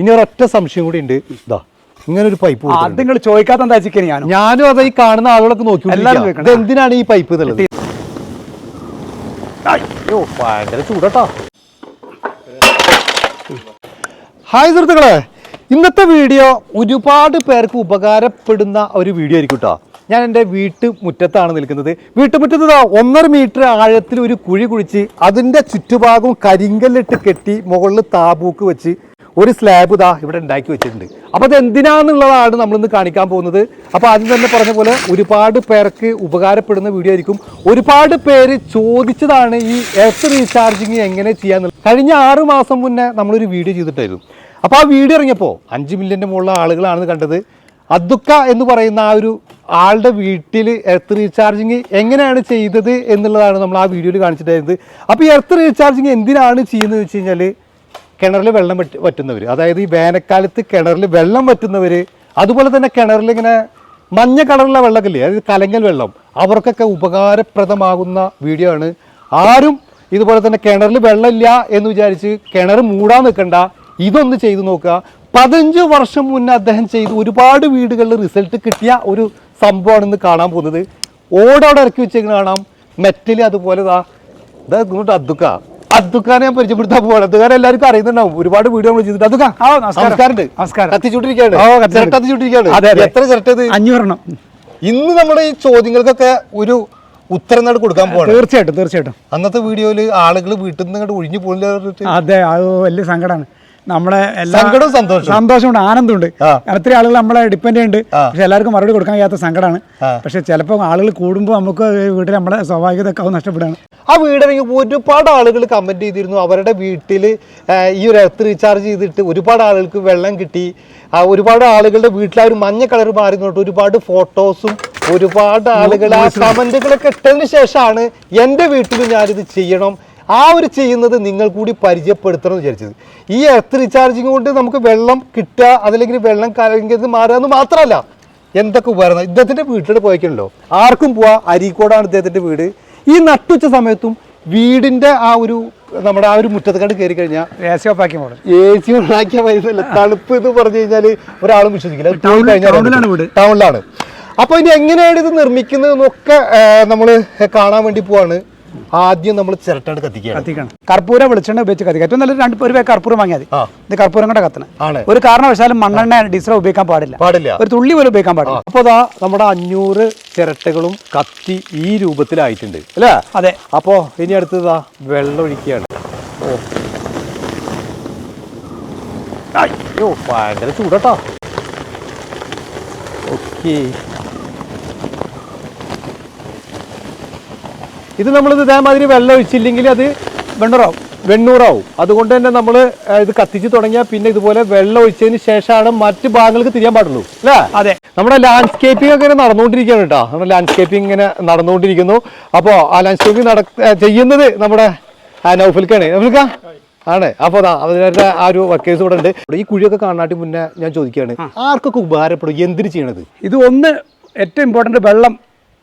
ഇനി ഒരൊറ്റ സംശയം കൂടി ഉണ്ട്. ഇതാ ഇങ്ങനെ ഒരു പൈപ്പ് അത് നിങ്ങൾ ചോദിക്കാത്ത എന്താ ചിക്കൻ ഞാൻ ഞാനും അത് ഈ കാണുന്ന ആളുകളൊക്കെ നോക്കി എല്ലാവരും. എന്തിനാണ് ഈ പൈപ്പ് എന്നുള്ളത് അയ്യോ ഭയങ്കര ചൂടട്ടോ. ഹായ് സുഹൃത്തുക്കളെ. ഇന്നത്തെ വീഡിയോ ഒരുപാട് പേർക്ക് ഉപകാരപ്പെടുന്ന ഒരു വീഡിയോ ആയിരിക്കും കേട്ടോ ഞാൻ എന്റെ വീട്ടു മുറ്റത്താണ് നിൽക്കുന്നത്. വീട്ടുമുറ്റത്ത് ഒന്നര മീറ്റർ ആഴത്തിൽ ഒരു കുഴി കുഴിച്ച് അതിന്റെ ചുറ്റുഭാഗവും കരിങ്കല്ലിട്ട് കെട്ടി മുകളിൽ താബൂക്ക് വെച്ച് ഒരു സ്ലാബ് ഇതാ ഇവിടെ ഉണ്ടാക്കി വെച്ചിട്ടുണ്ട്. അപ്പോൾ അത് എന്തിനാന്നുള്ളതാണ് നമ്മളിന്ന് കാണിക്കാൻ പോകുന്നത്. അപ്പോൾ ആദ്യം തന്നെ പറഞ്ഞ പോലെ ഒരുപാട് പേർക്ക് ഉപകാരപ്പെടുന്ന വീഡിയോ ആയിരിക്കും. ഒരുപാട് പേര് ചോദിച്ചതാണ് ഈ എർത്ത് റീചാർജിങ് എങ്ങനെ ചെയ്യാന്നുള്ളത്. കഴിഞ്ഞ ആറ് മാസം മുന്നേ നമ്മളൊരു വീഡിയോ ചെയ്തിട്ടായിരുന്നു. അപ്പോൾ ആ വീഡിയോ ഇറങ്ങിയപ്പോൾ അഞ്ച് മില്യന്റെ മുകളിലുള്ള ആളുകളാണ് കണ്ടത്. അദുക്ക എന്ന് പറയുന്ന ആ ഒരു ആളുടെ വീട്ടിൽ എർത്ത് റീചാർജിങ് എങ്ങനെയാണ് ചെയ്തത് എന്നുള്ളതാണ് നമ്മൾ ആ വീഡിയോയിൽ കാണിച്ചിട്ടായിരുന്നത് അപ്പോൾ ഈ എർത്ത് റീചാർജിങ് എന്തിനാണ് ചെയ്യുന്നത് വെച്ച് കഴിഞ്ഞാൽ കിണറിൽ വെള്ളം വറ്റ് വറ്റുന്നവർ അതായത് ഈ വേനൽക്കാലത്ത് കിണറിൽ വെള്ളം വറ്റുന്നവർ അതുപോലെ തന്നെ കിണറിൽ ഇങ്ങനെ മഞ്ഞ കളറുള്ള വെള്ളമൊക്കെ അതായത് കലങ്ങൽ വെള്ളം. അവർക്കൊക്കെ ഉപകാരപ്രദമാകുന്ന വീഡിയോ ആണ്. ആരും ഇതുപോലെ തന്നെ കിണറിൽ വെള്ളമില്ല എന്ന് വിചാരിച്ച് കിണർ മൂടാൻ നിൽക്കണ്ട. ഇതൊന്ന് ചെയ്തു നോക്കുക. പതിനഞ്ച് വർഷം മുന്നേ അദ്ദേഹം ചെയ്ത് ഒരുപാട് വീടുകളിൽ റിസൾട്ട് കിട്ടിയ ഒരു സംഭവമാണ് ഇന്ന് കാണാൻ പോകുന്നത്. ഓടോടെ ഇറക്കി വെച്ചേക്കുന്ന കാണാം. മെറ്റൽ അതുപോലെ ഇതാ ഇങ്ങോട്ട് അദ്ദുക്ക അദ്ദുക്കാനെ ഞാൻ പരിചയപ്പെടുത്താൻ പോവാണ്. അതുകാരെ എല്ലാവർക്കും അറിയുന്നുണ്ടാവും. ഒരുപാട് വീഡിയോ നമ്മൾ ചെയ്തിട്ട് അദ്ദുക്ക ആ, നമസ്കാരം. നമസ്കാരം. ചിരട്ട. എത്ര ചിരട്ടത് അഞ്ഞൂറെണ്ണം. ഇന്ന് നമ്മുടെ ഈ ചോദ്യങ്ങൾക്കൊക്കെ ഒരു ഉത്തരം നാട് കൊടുക്കാൻ പോവാണ്. തീർച്ചയായിട്ടും തീർച്ചയായിട്ടും. അന്നത്തെ വീഡിയോയിൽ ആളുകൾ വീട്ടിൽ നിന്ന് ഇങ്ങോട്ട് ഒഴിഞ്ഞു പോകുന്നില്ല അതെ അത് വലിയ സങ്കടമാണ് നമ്മളെ എല്ലാ. സന്തോഷമുണ്ട് ആനന്ദമുണ്ട്. ഒത്തിരി ആളുകൾ നമ്മളെ ഡിപ്പെൻഡ് ഉണ്ട് പക്ഷെ എല്ലാവർക്കും മറുപടി കൊടുക്കാൻ കഴിയാത്ത സങ്കടമാണ്. പക്ഷെ ചിലപ്പോൾ ആളുകൾ കൂടുമ്പോൾ നമുക്ക് വീട്ടിൽ നമ്മളെ സ്വാഭാവികത അത് നഷ്ടപ്പെടുകയാണ്. ആ വീടിറങ്ങി ഒരുപാട് ആളുകൾ കമന്റ് ചെയ്തിരുന്നു. അവരുടെ വീട്ടിൽ ഈ ഒരു എർത്ത് റീചാർജ് ചെയ്തിട്ട് ഒരുപാട് ആളുകൾക്ക് വെള്ളം കിട്ടി. ആ, ഒരുപാട് ആളുകളുടെ വീട്ടിൽ ആ ഒരു മഞ്ഞ കളർ മാറി നോട്ട് ഒരുപാട് ഫോട്ടോസും ഒരുപാട് ആളുകൾ ആ കമന്റുകളൊക്കെ ഇട്ടതിന് ശേഷമാണ് എന്റെ വീട്ടിൽ ഞാനിത് ചെയ്യണം. ആ ഒരു ചെയ്യുന്നത് നിങ്ങൾ കൂടി പരിചയപ്പെടുത്തണം എന്ന് വിചാരിച്ചത്. ഈ എർത്ത് റീചാർജിങ് കൊണ്ട് നമുക്ക് വെള്ളം കിട്ടുക അതല്ലെങ്കിൽ വെള്ളം കലങ്ങിയത് മാറുക എന്ന് മാത്രമല്ല എന്തൊക്കെ ഉപകരണം? ഇദ്ദേഹത്തിന്റെ വീട്ടിൽ പോയിക്കണല്ലോ. ആർക്കും പോവാ. അരീക്കോടാണ് ഇദ്ദേഹത്തിന്റെ വീട്. ഈ നട്ടുച്ച സമയത്തും വീടിന്റെ ആ ഒരു നമ്മുടെ ആ ഒരു മുറ്റത്ത് കണ്ട് കയറി കഴിഞ്ഞാൽ എ സി ഓഫാക്കിയ മോഡൽ എ സി ഉണ്ടാക്കിയ പൈസല്ല തണുപ്പ് എന്ന് പറഞ്ഞു കഴിഞ്ഞാൽ ഒരാളും വിശ്വസിക്കില്ല. കഴിഞ്ഞാൽ ടൗണിലാണ് അപ്പോൾ ടൗണിലാണ്. അപ്പോൾ ഇനി എങ്ങനെയാണ് ഇത് നിർമ്മിക്കുന്നത് എന്നൊക്കെ നമ്മൾ കാണാൻ വേണ്ടി പോവാണ്. ആദ്യം നമ്മൾ ചിരട്ടാണ് കത്തിക്കുക കത്തിക്കണം. കർപ്പൂരം വെളിച്ചെണ്ണ ഉപയോഗിച്ച് കത്തിക്കുക. ഏറ്റവും നല്ല രണ്ട് ഒരു പേര് കർപ്പൂരം വാങ്ങിയാൽ മതി. ഇത് കർപ്പൂരം കൂടെ കത്തണം ഒരു കാരണവശാലും മണ്ണെണ്ണ ഡീസൽ ഉപയോഗിക്കാൻ പാടില്ല. പാടില്ല. ഒരു തുള്ളി പോലും ഉപയോഗിക്കാൻ പാടില്ല. അപ്പോൾ അതാ നമ്മുടെ അഞ്ഞൂറ് ചിരട്ടകളും കത്തി ഈ രൂപത്തിലായിട്ടുണ്ട്. അല്ലേ? അതെ. അപ്പോൾ ഇനി അടുത്തതാ വെള്ളം ഒഴിക്കുകയാണ്. അയ്യോ ഭയങ്കര ചൂടട്ടോ. ഓക്കെ. ഇത് നമ്മൾ ഇതേമാതിരി വെള്ളം ഒഴിച്ചില്ലെങ്കിൽ അത് വെണ്ണൂറാവും. വെണ്ണൂറാവും. അതുകൊണ്ട് തന്നെ നമ്മൾ ഇത് കത്തിച്ച് തുടങ്ങിയാൽ പിന്നെ ഇതുപോലെ വെള്ളം ഒഴിച്ചതിന് ശേഷമാണ് മറ്റ് ഭാഗങ്ങൾക്ക് തിരിയാൻ പാടുള്ളൂ. അല്ലേ? അതെ. നമ്മുടെ ലാൻഡ്സ്കേപ്പിംഗ് ഒക്കെ നടന്നുകൊണ്ടിരിക്കുകയാണ് കേട്ടോ നമ്മുടെ ലാൻഡ്സ്കേപ്പിംഗ് ഇങ്ങനെ നടന്നുകൊണ്ടിരിക്കുന്നു. അപ്പോൾ ആ ലാൻഡ്സ്കേപ്പിംഗ് നട ചെയ്യുന്നത് നമ്മുടെ നൗഫൽക്കാണ്. നൗഫൽക്ക? ആണ്. അപ്പോൾ അതാ അവരുടെ ആ ഒരു വർക്കേഴ്സ് ഇവിടെ ഉണ്ട്. ഈ കുഴിയൊക്കെ കാണാട്ടി മുന്നേ ഞാൻ ചോദിക്കുകയാണ്. ആർക്കൊക്കെ ഉപകാരപ്പെടും? എന്തിനു ചെയ്യണത്? ഇത് ഒന്ന് ഏറ്റവും ഇമ്പോർട്ടന്റ് വെള്ളം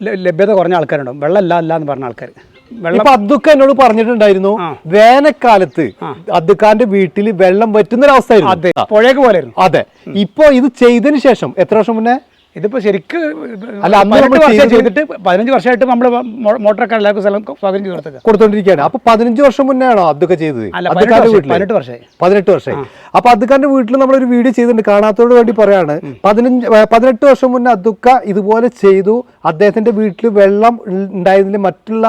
ലഭ്യത കുറഞ്ഞ ആൾക്കാരുണ്ടാവും. വെള്ളം ഇല്ല അല്ല എന്ന് പറഞ്ഞ ആൾക്കാർ വെള്ളം ഇപ്പൊ അദ്ദുക്ക എന്നോട് പറഞ്ഞിട്ടുണ്ടായിരുന്നു. വേനൽക്കാലത്ത് അദ്ദുക്കാന്റെ വീട്ടിൽ വെള്ളം വറ്റുന്നൊരവസ്ഥയായിരുന്നു. അതെ പുഴയൊക്കെ പോലെയായിരുന്നു അതെ. ഇപ്പൊ ഇത് ചെയ്തതിന് ശേഷം എത്ര വർഷം മുന്നേ? ഇതിപ്പോ ശരിക്ക് അല്ല, പതിനെട്ട് നമ്മൾ വർഷം ചെയ്തിട്ട് പതിനഞ്ച് വർഷമായിട്ട് നമ്മൾ മോട്ടറൊക്കെ എല്ലാവർക്കും സ്ഥലം സ്വാഗതം ചെയ്ത് കൊടുത്തോണ്ടിരിക്കുകയാണ്. അപ്പൊ പതിനഞ്ച് വർഷം മുന്നേ ആണോ അതൊക്കെ ചെയ്തത്? പതിനെട്ട് വർഷമായി പതിനെട്ട് വർഷമായി. അപ്പൊ അദ്ദുക്കാന്റെ വീട്ടിൽ നമ്മളൊരു വീഡിയോ ചെയ്തിട്ടുണ്ട്. കാണാത്തതോട് വേണ്ടി പറയാണ്. പതിനഞ്ച് പതിനെട്ട് വർഷം മുന്നേ അതുക്ക ഇതുപോലെ ചെയ്തു. അദ്ദേഹത്തിന്റെ വീട്ടിൽ വെള്ളം ഉണ്ടായതിന് മറ്റുള്ള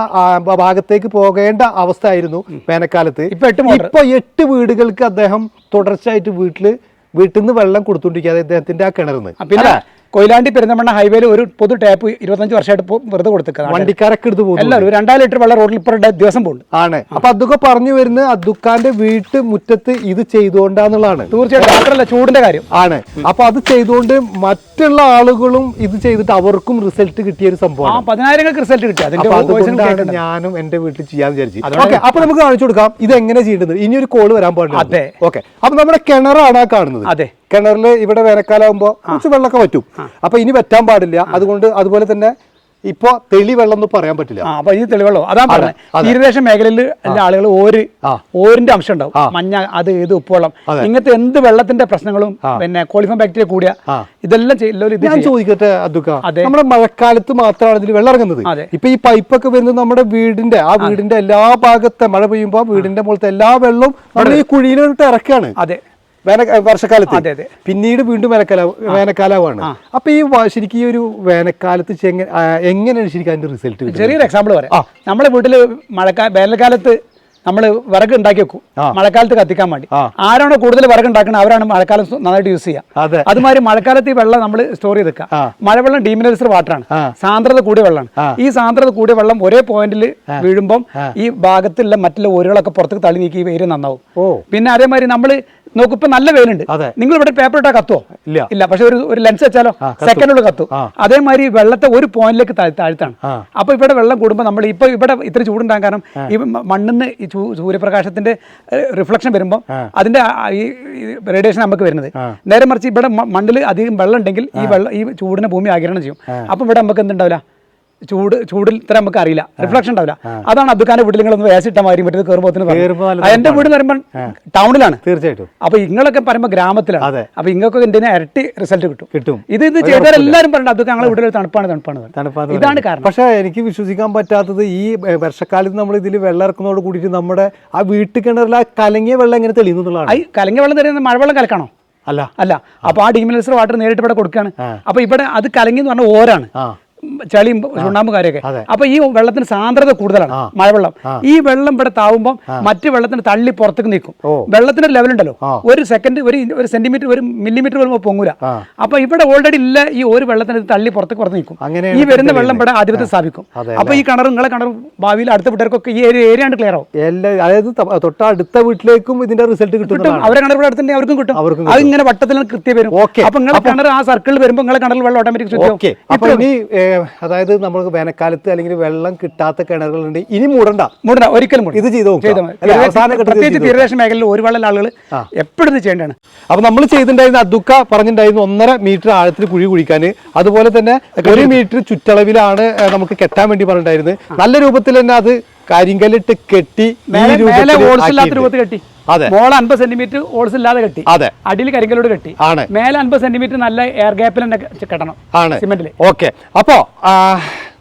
ഭാഗത്തേക്ക് പോകേണ്ട അവസ്ഥ ആയിരുന്നു വേനൽക്കാലത്ത്. ഇപ്പൊ എട്ട് മോട്ടർ. ഇപ്പൊ എട്ട് വീടുകൾക്ക് അദ്ദേഹം തുടർച്ചയായിട്ട് വീട്ടിൽ വീട്ടിൽ നിന്ന് വെള്ളം കൊടുത്തോണ്ടിരിക്കുക അദ്ദേഹത്തിന്റെ ആ കിണറിന്ന്. ആ, പിന്നെ കൊയിലാണ്ടി പെരുന്തമണ്ണ ഹൈവേയിൽ ഒരു പൊതു ടാപ്പ് ഇരുപത്തഞ്ച് വർഷമായിട്ട് വെറുതെ കൊടുത്തേക്കാണ് വണ്ടിക്കാരൊക്കെ എടുത്ത് പോകും എല്ലാവരും ഒരു രണ്ടായിരം ലിറ്റർ വെള്ളം റോഡിൽ ഇപ്പോൾ ദിവസം പോകും ആണ്. അപ്പൊ അതൊക്കെ പറഞ്ഞു വരുന്നത് അദ്ദേഹത്തിന്റെ വീട്ട് മുറ്റത്ത് ഇത് ചെയ്തുകൊണ്ടാന്നുള്ളതാണ്. തീർച്ചയായിട്ടും മാത്രമല്ല ചൂടിന്റെ കാര്യം. ആണ്. അപ്പൊ അത് ചെയ്തുകൊണ്ട് മറ്റുള്ള ആളുകളും ഇത് ചെയ്തിട്ട് അവർക്കും റിസൾട്ട് കിട്ടിയ ഒരു സംഭവം പതിനായിരങ്ങൾക്ക് റിസൾട്ട് കിട്ടി. ഞാനും എന്റെ വീട്ടിൽ ചെയ്യാന്ന് വിചാരിച്ചു. ഓക്കെ അപ്പൊ നമുക്ക് കാണിച്ചു കൊടുക്കാം. ഇത് എങ്ങനെ ചെയ്യേണ്ടത്? ഇനി ഒരു കോൾ വരാൻ പാടില്ല. അതെ. ഓക്കെ അപ്പൊ നമ്മുടെ കിണറാണ് ആ കാണുന്നത്. അതെ. കിണറിൽ ഇവിടെ വേനൽക്കാലാകുമ്പോൾ കുറച്ച് വെള്ളമൊക്കെ പറ്റും അപ്പൊ ഇനി പറ്റാൻ പാടില്ല. അതുകൊണ്ട് അതുപോലെ തന്നെ ഇപ്പൊ തെളിവെള്ളം എന്ന് പറയാൻ പറ്റില്ല. അപ്പൊ ഈ തെളിവെള്ളം അതാ പറഞ്ഞത്. തീരദേശ മേഖലയിൽ ആളുകൾ ഓര് ഓരിന്റെ അംശം ഉണ്ടാവും മഞ്ഞ അത് ഇത് ഉപ്പുവെള്ളം. ഇങ്ങനത്തെ എന്ത് വെള്ളത്തിന്റെ പ്രശ്നങ്ങളും പിന്നെ കോളിഫോം ബാക്ടീരിയ കൂടിയ ഇതെല്ലാം ഞാൻ ചോദിക്കട്ടെ അതൊക്കെ നമ്മുടെ മഴക്കാലത്ത് മാത്രമാണ് ഇതിൽ വെള്ളം ഇറങ്ങുന്നത്. ഇപ്പൊ ഈ പൈപ്പൊക്കെ വരുന്നത് നമ്മുടെ വീടിന്റെ ആ വീടിന്റെ എല്ലാ ഭാഗത്തെ മഴ പെയ്യുമ്പോൾ വീടിന്റെ മുകളിലത്തെ എല്ലാ വെള്ളവും നമ്മുടെ ഈ കുഴിയിലോട്ട് ഇറക്കുകയാണ് അതെ. വേന വർഷക്കാലത്ത്. പിന്നീട് വീണ്ടും വേനൽക്കാല വേനൽക്കാലമാണ്. അപ്പൊ ഈ ശരിക്കും ഈ ഒരു വേനൽക്കാലത്ത് എങ്ങനെയാണ് ശരിക്കും അതിന്റെ റിസൾട്ട് ചെറിയൊരു എക്സാമ്പിൾ പറയാം. നമ്മുടെ വീട്ടിൽ മഴക്കാല വേനൽക്കാലത്ത് നമ്മൾ വിറക് ഉണ്ടാക്കി വെക്കും. മഴക്കാലത്ത് കത്തിക്കാൻ വേണ്ടി. ആരാണോ കൂടുതൽ വിറക് ഉണ്ടാക്കുന്നത് അവരാണ് മഴക്കാലം നന്നായിട്ട് യൂസ് ചെയ്യുക അതെ. അതുമാതിരി മഴക്കാലത്ത് ഈ വെള്ളം നമ്മൾ സ്റ്റോർ ചെയ്ത് വെക്കുക. മഴവെള്ളം ഡീമിനൈസർ വാട്ടറാണ് സാന്ദ്രത കൂടിയ വെള്ളമാണ്. ഈ സാന്ദ്രത കൂടിയ വെള്ളം ഒരേ പോയിന്റിൽ വീഴുമ്പം ഈ ഭാഗത്തുള്ള മറ്റുള്ള ഓരുകളൊക്കെ പുറത്തേക്ക് തള്ളി നീക്കി വെയിൽ നന്നാവും. പിന്നെ അതേമാതിരി നമ്മൾ നോക്കും ഇപ്പൊ നല്ല വെയിലുണ്ട്. നിങ്ങൾ ഇവിടെ പേപ്പർ ഇട്ടാ കത്തോ ഇല്ല. ഇല്ല പക്ഷെ ഒരു ഒരു ലെൻസ് വെച്ചാലോ? സെക്കൻഡുള്ള കത്തു. അതേമാതിരി വെള്ളത്തെ ഒരു പോയിന്റിലേക്ക് താഴ്ത്താണ്. അപ്പൊ ഇവിടെ വെള്ളം കൂടുമ്പോൾ നമ്മൾ ഇപ്പൊ ഇവിടെ ഇത്ര ചൂടുണ്ടാകാൻ കാരണം ഈ മണ്ണിൽ മണ്ണിന്ന് ഈ സൂര്യപ്രകാശത്തിന്റെ റിഫ്ലക്ഷൻ വരുമ്പോൾ അതിന്റെ ഈ റേഡിയേഷൻ നമുക്ക് വരുന്നത്. നേരെ മറിച്ച് ഇവിടെ മണ്ണിൽ അധികം വെള്ളം ഉണ്ടെങ്കിൽ ഈ വെള്ളം ഈ ചൂടിനെ ഭൂമി ആകിരണം ചെയ്യും. അപ്പൊ ഇവിടെ നമുക്ക് എന്തുണ്ടാവില്ല? ചൂട് ചൂടിൽ ഇത്ര നമുക്ക് അറിയില്ല. റിഫ്ലക്ഷൻ ഉണ്ടാവില്ല. അതാണ് അബ്ദുഖാന്റെ വീട്ടിൽ നിങ്ങളൊന്ന് വേസിട്ട മാതിരി മറ്റേ കയറുമ്പോൾ എന്റെ വീട് എന്ന് പറയുമ്പോൾ ടൗണിലാണ്. തീർച്ചയായിട്ടും. അപ്പൊ ഇങ്ങളൊക്കെ പറയുമ്പോൾ ഗ്രാമത്തിലാണ്. അപ്പൊ ഇങ്ങൾക്ക് എന്തിനെ ഇരട്ടി റിസൾട്ട് കിട്ടും? കിട്ടും. ഇത് ഇത് ചെയ്താൽ എല്ലാവരും പറഞ്ഞു അതൊക്കെ ഞങ്ങളെ വീട്ടിൽ തണുപ്പാണ് തണുപ്പാണ്. തണുപ്പാണ്. ഇതാണ് കാരണം. പക്ഷെ എനിക്ക് വിശ്വസിക്കാൻ പറ്റാത്തത് ഈ വർഷക്കാലത്ത് നമ്മൾ ഇതിൽ വെള്ളം ഇറക്കുന്നതോട് കൂടിയിട്ട് നമ്മുടെ ആ വീട്ടിൽ കിണറിൽ ആ കലങ്ങിയ വെള്ളം എങ്ങനെ തെളിയുന്നു എന്നുള്ളതാണ്. ഈ കലങ്ങിയ വെള്ളം തരുന്ന മഴവെള്ളം കലക്കണോ? അല്ല. അല്ല. അപ്പൊ ആ ഡീമിനൈസർ വാട്ടർ നേരിട്ട് ഇവിടെ കൊടുക്കുകയാണ്. അപ്പൊ ഇവിടെ അത് കലങ്ങി എന്ന് പറഞ്ഞാൽ ഓരാണ്. ചളിയും ചുണ്ണാമ്പുകാരൊക്കെ. അപ്പൊ ഈ വെള്ളത്തിന് സാന്ദ്രത കൂടുതലാണ് മഴവെള്ളം. ഈ വെള്ളം ഇവിടെ താവുമ്പോൾ മറ്റ് വെള്ളത്തിന് തള്ളി പുറത്തേക്ക് നീക്കും. ഓ. വെള്ളത്തിന്റെ ലെവൽ ഉണ്ടല്ലോ. ഒരു സെക്കൻഡ് ഒരു ഒരു സെന്റിമീറ്റർ ഒരു മില്ലിമീറ്റർ വരുമ്പോൾ പൊങ്ങൂല. അപ്പൊ ഇവിടെ ഓൾറെഡി ഇല്ല ഈ ഒരു വെള്ളത്തിന് തള്ളി പുറത്തേക്ക് പുറത്ത് നീക്കും. അങ്ങനെയാണ് ഈ വരുന്ന വെള്ളം ഇവിടെ ആധിപത്യം സ്ഥാപിക്കും. അപ്പൊ ഈ കിണറും നിങ്ങളെ കിണറും ഭാവിയിൽ അടുത്ത വീട്ടുകാർക്കൊക്കെ ഈ ഏരിയ ഏരിയാണ് ക്ലിയർ ആവും. അതായത് തൊട്ടടുത്ത വീട്ടിലേക്കും ഇതിന്റെ റിസൾട്ട് കിട്ടും അവരെ കിണർ ഇവിടെ അടുത്തുണ്ടെങ്കിൽ അവർക്കും കിട്ടും. അവർക്കും അത് ഇങ്ങനെ വട്ടത്തിൽ കൃത്യം വരും. അപ്പൊ നിങ്ങളെ കിണർ ആ സർക്കിളിൽ വരുമ്പോൾ നിങ്ങളെ കിണറിൽ വെള്ളം ഓട്ടോമാറ്റിക് ചുറ്റും അപ്പൊ ഇനി ഏ, അതായത് നമ്മൾക്ക് വേനൽക്കാലത്ത് അല്ലെങ്കിൽ വെള്ളം കിട്ടാത്ത കിണറുകളുണ്ട് ഇനി മൂടണ്ട. മൂടണ്ട. ഒരിക്കലും. ഇത് ചെയ്തോ പ്രത്യേകിച്ച് തീരദേശ മേഖലയിൽ ഒരുപാട് ആളുകൾ എപ്പോഴും ഇത് ചെയ്യേണ്ടതാണ്. അപ്പൊ നമ്മൾ ചെയ്തിട്ടുണ്ടായിരുന്ന അദുക്ക പറഞ്ഞിട്ടുണ്ടായിരുന്നു ഒന്നര മീറ്റർ ആഴത്തിൽ കുഴി കുഴിക്കാൻ. അതുപോലെ തന്നെ ഒരു മീറ്റർ ചുറ്റളവിലാണ് നമുക്ക് കെട്ടാൻ വേണ്ടി പറഞ്ഞിട്ടുണ്ടായിരുന്നത്. നല്ല രൂപത്തിൽ തന്നെ അത് കരിങ്കല്ലിട്ട് കെട്ടി രൂപത്തിൽ കെട്ടി. മോൾ അൻപത് സെന്റിമീറ്റർ ഹോൾസ് ഇല്ലാതെ കെട്ടി. അതെ. അടിയിൽ കരിങ്കലോട് കെട്ടി. ആണ്. മേലെ അൻപത് സെന്റിമീറ്റർ നല്ല എയർ ഗ്യാപ്പിൽ തന്നെ കെട്ടണം. ആണ്. സിമെന്റിൽ. ഓക്കെ. അപ്പോ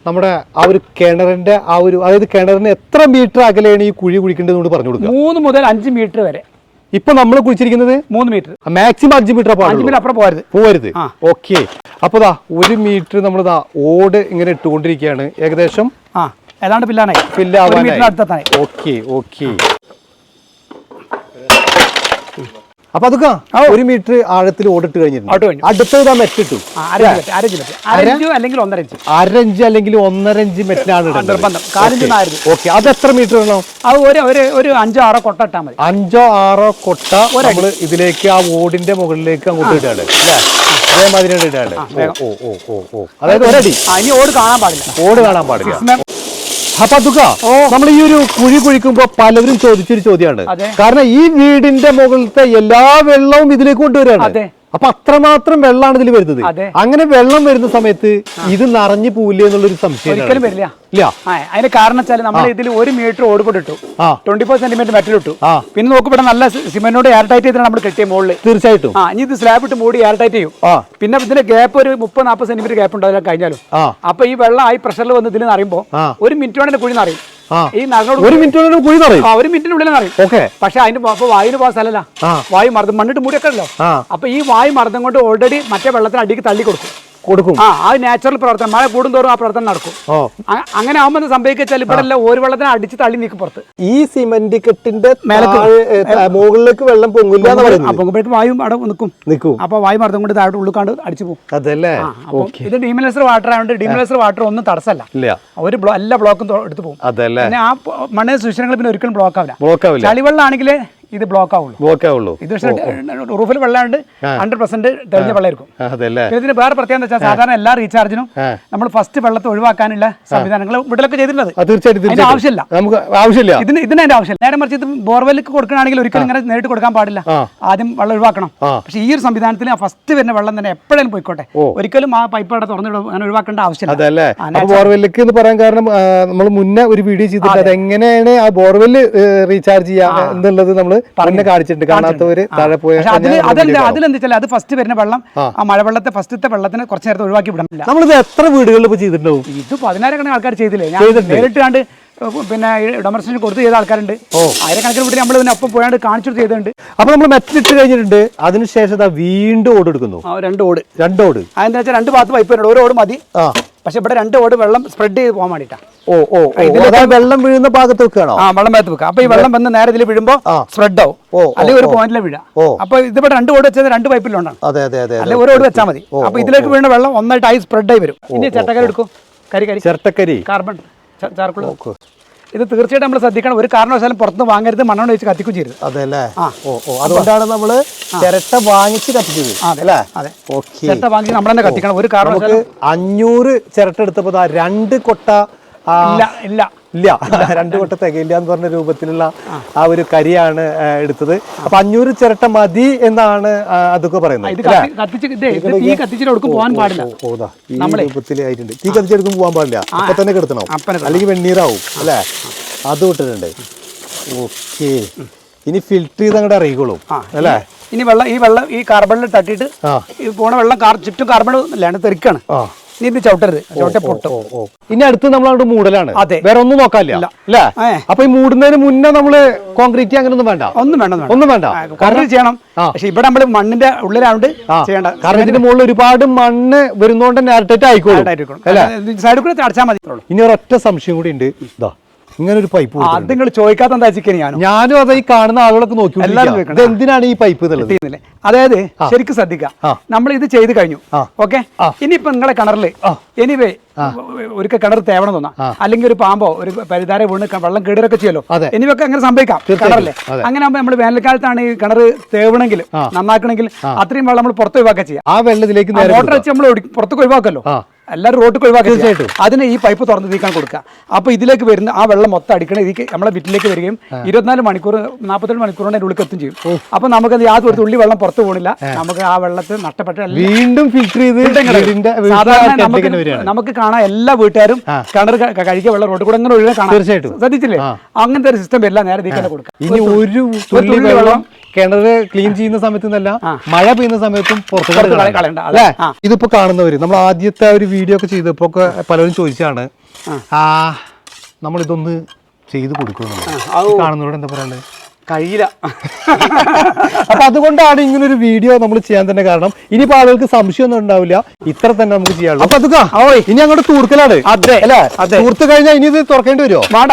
നമ്മുടെ ആ ഒരു കിണറിന്റെ ആ ഒരു അതായത് കിണറിന് എത്ര മീറ്റർ അകലെയാണ് ഈ കുഴി കുഴിക്കേണ്ടത് കൊണ്ട് പറഞ്ഞു കൊടുക്കുക? മൂന്ന് മുതൽ അഞ്ച് മീറ്റർ വരെ. ഇപ്പൊ നമ്മൾ കുഴിച്ചിരിക്കുന്നത്? മൂന്ന് മീറ്റർ. മാക്സിമം അഞ്ച് മീറ്റർ അഞ്ച് മീറ്റർ അപ്പുറം പോരുത് ആ. ഓക്കെ. അപ്പൊ ദാ ഒരു മീറ്റർ നമ്മൾ ദാ ഓട് ഇങ്ങനെ ഇട്ടുകൊണ്ടിരിക്കുകയാണ്. ഏകദേശം ആ ഏതാണ്ട് പില്ലാനായി അടുത്തെത്താനായി ഓക്കെ ഓക്കെ. അപ്പൊ അതൊക്കെ ഒരു മീറ്റർ ആഴത്തിൽ ഓടിട്ട് ഓട്ട് കഴിഞ്ഞിട്ടുണ്ട് അടുത്ത് അടുത്തത് മെറ്റിട്ടു അരഞ്ച് മീറ്റർ അരഞ്ച് അല്ലെങ്കിൽ ഒന്നര ഇഞ്ച്. അല്ലെങ്കിൽ മെറ്റിനാണ് ഓക്കെ. അത് എത്ര മീറ്റർ ആണോ അത് ഒരു അഞ്ചോ ആറോ കൊട്ട ഇട്ടാൽ മതി. അഞ്ചോ ആറോ കൊട്ട നമ്മൾ ഇതിലേക്ക് ആ ഓടിന്റെ മുകളിലേക്ക് അങ്ങോട്ട് ഇടാണ്. അതേമാതിരി ഇടാണ്. ഓ ഓ ഓ ഓ. അതായത് ഒരടി ഇനി ഓട് കാണാൻ പാടില്ല. ഓട് കാണാൻ പാടില്ല. അപ്പൊ അതുക നമ്മൾ ഈ ഒരു കുഴി കുഴിക്കുമ്പോ പലരും ചോദിച്ചൊരു ചോദ്യമാണ്. കാരണം ഈ വീടിന്റെ മുകളിലത്തെ എല്ലാ വെള്ളവും ഇതിലേക്ക് കൊണ്ടുവരികയാണ് അതെ. അപ്പൊ അത്രമാത്രം വെള്ളമാണ് ഇതിൽ വരുന്നത്. അങ്ങനെ വെള്ളം വരുന്ന സമയത്ത് ഇത് നിറഞ്ഞു പോവില്ലേ എന്നുള്ളൊരു സംശയം ഒരിക്കലും വരില്ല. ഇല്ല. അതിന് കാരണം വെച്ചാൽ നമ്മൾ ഇതിൽ ഒരു മീറ്റർ ഓട് കൂടെ ഇട്ടു ആ. ട്വന്റി ഫോർ സെന്റിമീറ്റർ മെറ്റൽ ഇട്ടു പിന്നെ നോക്കുമ്പോൾ നല്ല സിമെന്റോട് എയർ ടൈറ്റ് ചെയ്തിട്ട് നമ്മൾ കെട്ടിയ മുകളിൽ തീർച്ചയായിട്ടും. ഇനി ഇത് സ്ലാബ് ഇട്ട് മൂടി എയർ ടൈറ്റ് ചെയ്യും. പിന്നെ ഇതിന്റെ ഗ്യാപ്പ് ഒരു മുപ്പത് നാൽപ്പത് സെന്റിമീറ്റർ ഗ്യാപ്പ് ഉണ്ടാവില്ല കഴിഞ്ഞാലും. അപ്പൊ ഈ വെള്ളം ആ പ്രഷറിൽ വന്ന് ഇതിൽ നിറയുമ്പോൾ അറിയുമ്പോൾ ഒരു മിനിറ്റ് കൊണ്ട് കുഴി നിറയും. ഈ നറനോട് ഒരു മിനിറ്റ് കൊണ്ട് കുഴി നിറയും. ആ ഒരു മിനിറ്റിനുള്ളിൽ നിറയും. ഓക്കെ. പക്ഷെ അതിന്റെ അപ്പൊ വായുവിന് പോകാൻ സ്ഥലമല്ല. വായു മർദ്ദം മണ്ണിട്ട് മൂടിയൊക്കെ ഉണ്ടല്ലോ. അപ്പൊ ഈ വായു മർദ്ദം കൊണ്ട് ഓൾറെഡി മറ്റേ വെള്ളത്തിന് അടിക്ക് തള്ളി കൊടുക്കും കൊടുക്കും. ആ ആ നാച്ചുറൽ പ്രവർത്തനം. മഴ കൂടുന്തോറും ആ പ്രവർത്തനം നടക്കും. അങ്ങനെ ആവുമ്പോൾ സംഭവിച്ചാൽ ഇവിടെ എല്ലാം ഒരു വെള്ളത്തിന് അടിച്ച് തള്ളി നീക്കും പുറത്ത്. ഈ സിമന്റ് കെട്ടിന്റെ മുകളിലേക്ക് വെള്ളം പൊങ്ങില്ല പൊങ്ങുമ്പോഴേക്കും വായു അവിടെ നിൽക്കും. നിൽക്കും. അപ്പൊ വായു മർദ്ദം കൊണ്ട് താഴോട്ട് ഉള്ളിക്കാണ്ട് അടിച്ചു പോകും. അതല്ലേ? ഇത് ഡീമിനൈസർ വാട്ടർ ആയതുകൊണ്ട് ഡീമിനൈസർ വാട്ടർ ഒന്നും തടസ്സമല്ല ഒരു എല്ലാ ബ്ലോക്കും എടുത്തു പോകും. അതല്ലേ? പിന്നെ ആ മണ്ണ് സുശീലങ്ങൾ പിന്നെ ഒരിക്കലും ബ്ലോക്ക് ആവില്ല. ബ്ലോക്ക് ആവില്ല. ചളിവെള്ളം ആണെങ്കിൽ ഇത് ബ്ലോക്ക് ആവുള്ളൂ. ബ്ലോക്ക് ആവുള്ളൂ. ഇത് പക്ഷേ റൂഫിൽ വെള്ളമുണ്ട് ഹൺഡ്രഡ് പെർസെന്റ് തെളിഞ്ഞ വെള്ളമായിരിക്കും. ഇതിന് വേറെ പ്രത്യേകത വെച്ചാൽ സാധാരണ എല്ലാ റീചാർജിനും നമ്മൾ ഫസ്റ്റ് വെള്ളത്തെ ഒഴിവാക്കാനുള്ള സംവിധാനങ്ങൾ വിടലൊക്കെ ചെയ്തിട്ടുള്ളത്. തീർച്ചയായിട്ടും ആവശ്യമില്ല. നമുക്ക് ആവശ്യമില്ല. ഇതിന് ഇതിന് അതിന്റെ ആവശ്യമില്ല. നേരെ മറിച്ച് ഇത് ബോർവെല്ലിക്ക് കൊടുക്കണമെങ്കിൽ ഒരിക്കലും ഇങ്ങനെ നേരിട്ട് കൊടുക്കാൻ പാടില്ല. ആദ്യം വെള്ളം ഒഴിവാക്കണം. പക്ഷെ ഈ ഒരു സംവിധാനത്തിൽ ആ ഫസ്റ്റ് വരുന്ന വെള്ളം തന്നെ എപ്പോഴും പോയിക്കോട്ടെ. ഒരിക്കലും ആ പൈപ്പ് അവിടെ തുറന്നു വിടുക- അങ്ങനെ ഒഴിവാക്കേണ്ട ആവശ്യമില്ല. അതല്ലേ. ബോർവെല്ലിക്ക് എന്ന് പറയാൻ കാരണം നമ്മൾ മുന്നേ ഒരു വീഡിയോ ചെയ്തിട്ട് അത്. എങ്ങനെയാണ് ആ ബോർവെൽ റീചാർജ് ചെയ്യാ എന്നുള്ളത് നമ്മൾ മുന്നേ കാണിച്ചിട്ടുണ്ട്. കാണാത്തവര് താഴെ പോയ പക്ഷെ അതിൽ അതെന്താ അതിലെന്താ വെച്ചാൽ അത് ഫസ്റ്റ് വരുന്ന വെള്ളം ആ. മഴവെള്ളത്തെ ഫസ്റ്റത്തെ വെള്ളത്തിന് കുറച്ച് നേരത്തെ ഒഴിവാക്കി വിടണില്ല. നമ്മളിത് എത്ര വീടുകളിൽ ഇപ്പൊ ചെയ്തിട്ടുണ്ടാവും? ഇത് പതിനായിരക്കണക്കിന് ആൾക്കാർ ചെയ്തില്ലേ? ഞാൻ നേരിട്ട് കണ്ട് പിന്നെ ഡൊമർസിന് കൊടുത്ത് ചെയ്ത ആൾക്കാരുണ്ട്. ആയിരക്കണക്കിന് വീട്ടിൽ നമ്മൾ ഇതിനെ ഒപ്പം പോയാണ്ട് കാണിച്ചു ചെയ്തിട്ടുണ്ട്. അപ്പൊ നമ്മൾ മെറ്റിട്ട് കഴിഞ്ഞിട്ടുണ്ട്. അതിനുശേഷം വീണ്ടും ഓട് എടുക്കുന്നു. രണ്ട് ഓട്. രണ്ട് ഓട്. അതെന്താ വെച്ചാൽ രണ്ട് ഭാഗത്ത് പൈപ്പ് വരുന്നുണ്ട്. ഒരു ഓട് മതി. ആ. പക്ഷെ ഇവിടെ രണ്ട് ഓട് വെള്ളം സ്പ്രെഡ് ചെയ്ത് പോകാൻ വേണ്ടിയിട്ടാണ് ഓ ഓ വെള്ളം വീഴുന്ന ഭാഗത്ത് വെക്കുകയാണോ? ആ വെള്ളം ഭാഗത്ത് വെക്കുക. അപ്പൊ ഈ വെള്ളം വന്ന് നേരെ ഇതിൽ വീഴുമ്പോൾ സ്പ്രെഡ് ആവും. അല്ലെങ്കിൽ ഒരു പോയിന്റിലെ വീഴാം. അപ്പൊ ഇതിവിടെ രണ്ട് ഓട് വെച്ചാൽ രണ്ട് പൈപ്പിലുണ്ടാണ് അതെ അതെ അതെ അതെ. അല്ലെങ്കിൽ ഒരു ഓട് വെച്ചാൽ മതി. അപ്പൊ ഇതിലേക്ക് വീണ വെള്ളം ഒന്നായിട്ട് ആയി സ്പ്രെഡ് ആയി വരും. ഇനി ചട്ടക്കരി എടുക്കും. കരി കരി. ചിരട്ടക്കരി കാർബൺ ചാർക്കുൾ ഇത് തീർച്ചയായിട്ടും നമ്മൾ ശ്രദ്ധിക്കണം. ഒരു കാരണവശാലും പുറത്തുനിന്ന് വാങ്ങരുത് മണ്ണെണ്ണ വെച്ച് കത്തിക്കും ചെയ്യരുത്. അതെ അല്ലേ? ഓ ഓ. അതുകൊണ്ടാണ് നമ്മൾ ചിരട്ട വാങ്ങിച്ച് കത്തിച്ചത്. അല്ലേ? അതെ. ഓക്കെ. ചിരട്ട വാങ്ങിച്ച് നമ്മൾ തന്നെ കത്തിക്കണം. ഒരു കാരണം കാരണവശാലും അഞ്ഞൂറ് ചിരട്ട എടുത്തപ്പോൾ രണ്ട് കൊട്ട ഇല്ല ഇല്ല. ഇല്ല. രണ്ട് കൊട്ട തികയില്ല എന്ന് പറഞ്ഞ രൂപത്തിലുള്ള ആ. ഒരു കരിയാണ് എടുത്തത്. അപ്പൊ അഞ്ഞൂറ് ചിരട്ട മതി എന്നാണ് അതൊക്കെ പറയുന്നത്. തീ കത്തിച്ചിട്ട് പോകാൻ പാടില്ല. ഈ രൂപത്തിലായിട്ടുണ്ട് തീ കത്തിച്ചെടുക്കും പോകാൻ പാടില്ല. അപ്പൊ തന്നെ കിടത്തണം. അല്ലെങ്കിൽ വെണ്ണീറാവും അല്ലെ? അത് വിട്ടിട്ടുണ്ട്. ഓക്കെ. ഇനി ഫിൽറ്റർ ചെയ്ത് അങ്ങോട്ട് അറിയിക്കോളും അല്ലേ? ഇനി വെള്ളം ഈ വെള്ളം ഈ കാർബണിൽ തട്ടിയിട്ട് പോണ വെള്ളം ചുറ്റും കാർബൺ അല്ലാണ്ട് തെറിക്കാണ്. ഇത് ചവിട്ടരുത്. ചവിട്ട പൊട്ടും. ഓ ഓ. ഇനി അടുത്ത് നമ്മൾ അങ്ങോട്ട് മൂടലാണ്. അതെ. വേറെ ഒന്നും നോക്കാനില്ല. അല്ലേ. അപ്പൊ ഈ മൂടുന്നതിന് മുന്നേ നമ്മൾ കോൺക്രീറ്റ് അങ്ങനെ ഒന്നും വേണ്ട ഒന്നും വേണ്ട. ഒന്നും വേണ്ട. കറണ്ട് കോൺക്രീറ്റ് ചെയ്യണം. പക്ഷെ ഇവിടെ നമ്മൾ മണ്ണിന്റെ ഉള്ളിലാണ്ട് ചെയ്യേണ്ട. കാരണം ഇതിന്റെ മുകളിൽ ഒരുപാട് മണ്ണ് വരുന്നോണ്ട് തന്നെ ആയിക്കോളും. സൈഡിൽ കൂടെ അടച്ചാൽ മതി. ഇനി ഒരൊറ്റ സംശയം കൂടി ഉണ്ട്. ഇതാ. ഇങ്ങനെ ഒരു പൈപ്പ് അത് നിങ്ങൾ ചോദിക്കാത്ത എന്താ ചിക്കൻ ഞാൻ ഞാനും അത് ഈ കാണുന്ന ആളുകളൊക്കെ നോക്കി എല്ലാവരും. എന്തിനാണ് ഈ പൈപ്പ് അതായത് ശരിക്കും ശ്രദ്ധിക്കാം. നമ്മൾ ഇത് ചെയ്ത് കഴിഞ്ഞു. ഓക്കെ? ഇനിയിപ്പൊ നിങ്ങളെ കിണറിൽ എനിവേ ഒരു കിണർ തേവണം തോന്നാം. അല്ലെങ്കിൽ ഒരു പാമ്പോ ഒരു പരിധാര വീണ് വെള്ളം കേടുവരൊക്കെ ചെയ്യല്ലോ. ഇനിയൊക്കെ അങ്ങനെ സംഭവിക്കാം കിണറല്ലേ? അങ്ങനെ ആകുമ്പോൾ നമ്മൾ വേനൽക്കാലത്താണ് ഈ കിണർ തേവണമെങ്കിൽ നന്നാക്കണമെങ്കിൽ അത്രയും വെള്ളം നമ്മൾ പുറത്ത് ഒഴിവാക്കുക ചെയ്യാം. ആ വെള്ളത്തിലേക്ക് മോട്ടർ വെച്ച് നമ്മൾ പുറത്തേക്ക് ഒഴിവാക്കല്ലോ. എല്ലാവരും റോട്ടിൽ ഒഴിവാക്കി തീർച്ചയായിട്ടും. അതിന് ഈ പൈപ്പ് തുറന്ന് തീക്കാൻ കൊടുക്കുക. അപ്പൊ ഇതിലേക്ക് വരുന്ന ആ വെള്ളം മൊത്തം അടിക്കണ ഇതിക്ക് നമ്മളെ വീട്ടിലേക്ക് വരികയും ഇരുപത്തിനാല് മണിക്കൂർ നാൽപ്പത്തേഴ് മണിക്കൂർ കൊണ്ട് അതിന്റെ ഉള്ളിൽ എത്തും ചെയ്യും. അപ്പൊ അത് യാതൊരു തുള്ളി വെള്ളം പുറത്തു പോകണില്ല നമുക്ക് ആ വെള്ളത്തിൽ നഷ്ടപ്പെട്ട വീണ്ടും ഫിൽറ്റർ ചെയ്ത് സാധാരണ നമുക്ക് നമുക്ക് കാണാൻ എല്ലാ വീട്ടുകാരും കിണർ കഴിക്കുക വെള്ളം റോഡ് കൂടെ അങ്ങനെ ഒഴുകാൻ കാണാം. തീർച്ചയായിട്ടും. ശ്രദ്ധിച്ചില്ലേ? അങ്ങനത്തെ ഒരു സിസ്റ്റം എല്ലാം നേരെ തീക്കാൻ കൊടുക്കുക. ഇനി ഒരു തുള്ളി വെള്ളം കിണറ് ക്ലീൻ ചെയ്യുന്ന സമയത്ത് നിന്നല്ല മഴ പെയ്യുന്ന സമയത്തും പുറത്ത് കളയണ്ട. അല്ലേ. ഇതിപ്പോ കാണുന്നവര് നമ്മൾ ആദ്യത്തെ ഒരു വീഡിയോ ഒക്കെ ചെയ്തപ്പോ ഒക്കെ പലരും ചോദിച്ചാണ് ആ. നമ്മൾ ഇതൊന്ന് ചെയ്ത് കൊടുക്കുന്നു കാണുന്നവരോട് എന്താ പറയണ്ടത് കഴിയില്ല. അപ്പൊ അതുകൊണ്ടാണ് ഇങ്ങനെ ഒരു വീഡിയോ നമ്മൾ ചെയ്യാൻ തന്നെ കാരണം ഇനിയിപ്പോ ആളുകൾക്ക് സംശയമൊന്നും ഉണ്ടാവില്ല. ഇത്ര തന്നെ നമുക്ക് ചെയ്യാനുള്ളൂ. അപ്പൊ അതുക്കാ ഇനി അങ്ങോട്ട് തൂർക്കലാണ്. അതെ അല്ലേ? തൂർത്ത് കഴിഞ്ഞാൽ ഇനി ഇത് തുറക്കേണ്ടി വരുമോ? വേണ്ട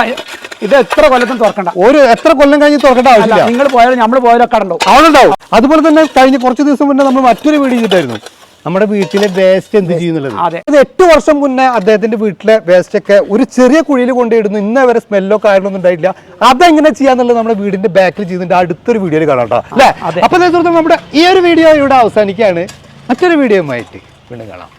ഇത് എത്ര കൊല്ലത്തും തുറക്കണ്ട. ഒരു എത്ര കൊല്ലം കഴിഞ്ഞ് തുറക്കേണ്ട ആവശ്യമില്ല. നിങ്ങൾ പോയാലും നമ്മൾ പോയാലും ഒക്കെ ഉണ്ടാവും അതുപോലെ തന്നെ കഴിഞ്ഞ കുറച്ച് ദിവസം മുന്നേ നമ്മൾ മറ്റൊരു വീഡിയോ ചെയ്തിട്ടായിരുന്നു. നമ്മുടെ വീട്ടിലെ വേസ്റ്റ് എന്ത് ചെയ്യുന്നുള്ളത്? അതെ. ഇത് എട്ട് വർഷം മുന്നേ അദ്ദേഹത്തിന്റെ വീട്ടിലെ വേസ്റ്റ് ഒക്കെ ഒരു ചെറിയ കുഴിയിൽ കൊണ്ടിടുന്നു ഇന്ന വരെ സ്മെല്ലോ കാര്യങ്ങളൊന്നും ഉണ്ടായില്ല അതെങ്ങനെ ചെയ്യാന്നുള്ളത് നമ്മുടെ വീടിന്റെ ബാക്കിൽ ചെയ്തിട്ട് അടുത്തൊരു വീഡിയോയിൽ കാണാം കേട്ടോ. അല്ലേ. അപ്പൊ നമ്മുടെ ഈ ഒരു വീഡിയോ ഇവിടെ അവസാനിക്കുകയാണ്. മറ്റൊരു വീഡിയോ ആയിട്ട് വീണ്ടും കാണാം.